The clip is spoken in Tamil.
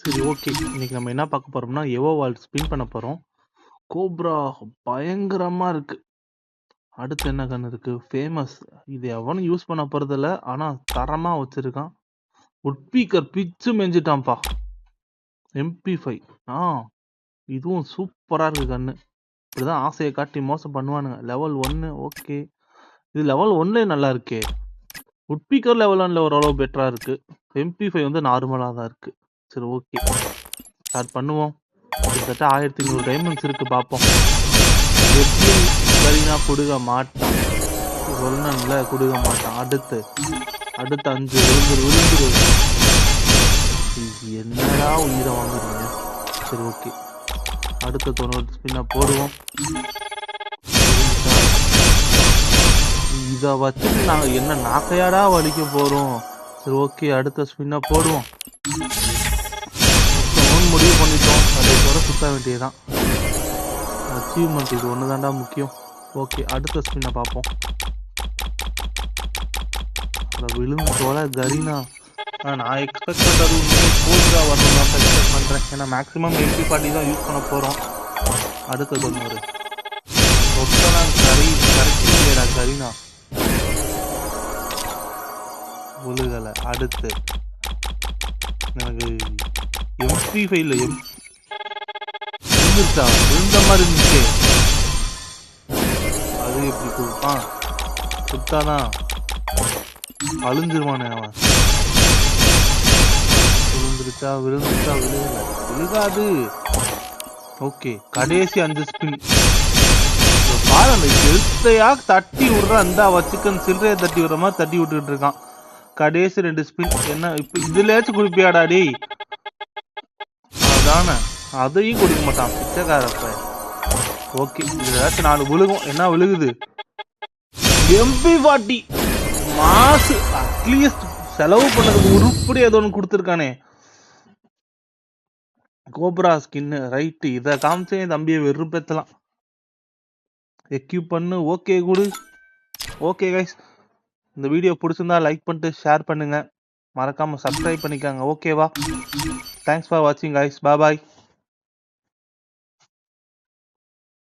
சரி ஓகே இன்னைக்கு நம்ம என்ன பார்க்க போறோம்னா எவோ வால்ட் ஸ்பின் பண்ண போறோம். கோப்ரா பயங்கரமா இருக்கு. அடுத்து என்ன கன் இருக்கு? ஃபேமஸ் இது எவனும் யூஸ் பண்ண போறதில்ல ஆனா தரமா வச்சிருக்கான். உட்பீக்கர் பிச்சு மெஞ்சிட்டான்ப்பா. எம்பி ஃபைவ் ஆ இதுவும் சூப்பரா இருக்கு கண்ணு இப்படிதான் ஆசையை காட்டி மோசம் பண்ணுவானுங்க. லெவல் ஒன்னு ஓகே இது லெவல் ஒன்லே நல்லா இருக்கே. உட்பீக்கர் லெவல் ஒன்ல ஓரளவு பெட்டரா இருக்கு. எம்பி ஃபைவ் வந்து நார்மலா தான் இருக்கு. சரி ஓகே ஸ்டார்ட் பண்ணுவோம். கிட்டத்தட்ட ஆயிரத்தி நூறு டைமண்ட்ஸ் இருக்கு பார்ப்போம் எப்படி சரினா கொடுக்க மாட்டான். சொல்லணும்ல கொடுக்க மாட்டான். அடுத்து அடுத்து அஞ்சு விழுந்துரு விழுந்துரு. என்னடா உயிரை வாங்குறீங்க? சரி ஓகே அடுத்த தொண்ணூறு ஸ்பின்ன போடுவோம். இதை வச்சுட்டு நாங்கள் என்ன நாக்கையாடா வலிக்க போகிறோம் சரி ஓகே அடுத்த ஸ்பின்னை போடுவோம். பண்ணிட்டோம். அதை தவிர சுத்த வேண்டியதுதான். அச்சீவ்மெண்ட் இது ஒன்று தாண்டா முக்கியம். ஓகே அடுத்த ஸ்கின்னை பார்ப்போம். அந்த விழுந்து கரீனா. நான் எக்ஸ்பெக்ட் பண்ணுறது உண்மையை கோல்டா வரணும் தான் எக்ஸ்பெக்ட் பண்ணுறேன் ஏன்னா மேக்ஸிமம் எம்பி பார்ட்டி தான் யூஸ் பண்ண போகிறோம் அடுத்த தொண்ணூறு ஒத்தனா கரி கரெக்ட் இல்லைடா கரீனா. விழுகலை. அடுத்து. எனக்கு எம்பி ஃபைவ்ல எம்பி இருந்துச்சா இந்த மாதிரி இருந்துச்சு. அது எப்படி கொடுப்பான்? கொடுத்தானா? அழிஞ்சிருவானே அவன். விழுந்துருச்சா விழுந்துருச்சா விழுகல. விழுகாது. ஓகே கடைசி அஞ்சு ஸ்பின் பாரு அந்த எழுத்தையா தட்டி விடுற அந்த வச்சுக்கன் சில்லறைய தட்டி விடுற மாதிரி தட்டி விட்டுட்டு இருக்கான். கடைசி ரெண்டு ஸ்பின் என்ன இப்ப இதுலயாச்சும் குடிப்பியாடா டேய். அதானே. அதையும் கொடுக்க மாட்டான் பிச்சைக்காரப்ப. ஓகே இதுலாச்சும் நாலு விழுகும். என்ன விழுகுது? எம்பி ஃபார்ட்டி மாசு அட்லீஸ்ட் செலவு பண்ணதுக்கு உருப்படி ஏதோ ஒன்று கொடுத்துருக்கானே. கோப்ரா ஸ்கின்னு ரைட்டு இதை காமிச்சே என் தம்பியை வெறுப்பேற்றலாம் எக்யூப் பண்ணு ஓகே குடு. ஓகே கைஸ் இந்த வீடியோ பிடிச்சிருந்தா லைக் பண்ணிட்டு ஷேர் பண்ணுங்க. மறக்காம சப்ஸ்கிரைப் பண்ணிக்கோங்க. ஓகேவா தேங்க்ஸ் ஃபார் வாட்சிங் கைஸ் பாய்